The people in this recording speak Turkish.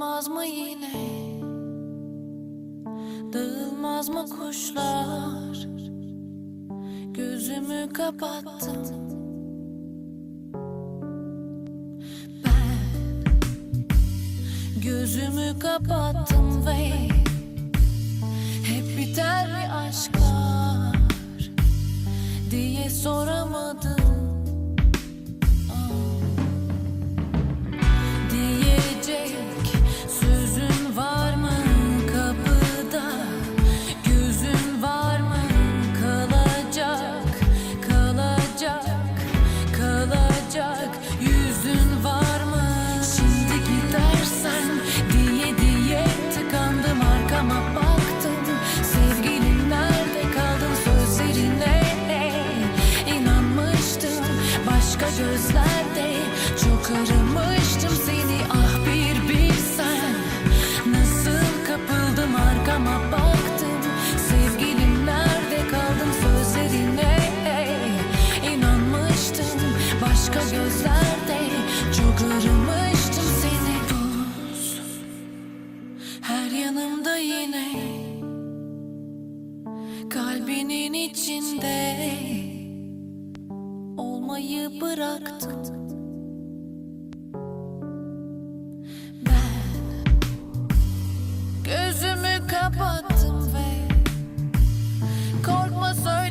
Dağılmaz mı yine? Dağılmaz mı kuşlar? Gözümü kapattım. Ben gözümü kapattım ve hep biter mi aşklar diye soramadım. Gözlerde çok aramıştım seni. Ah bir bilsen nasıl kapıldım arkama baktım. Sevgilim nerede kaldın sözlerine? İnanmıştım başka gözlerde çok aramıştım seni. Buz her yanımda yine kalbinin içinde olmayı bıraktım. Ben gözümü kapattım ve korkma söyle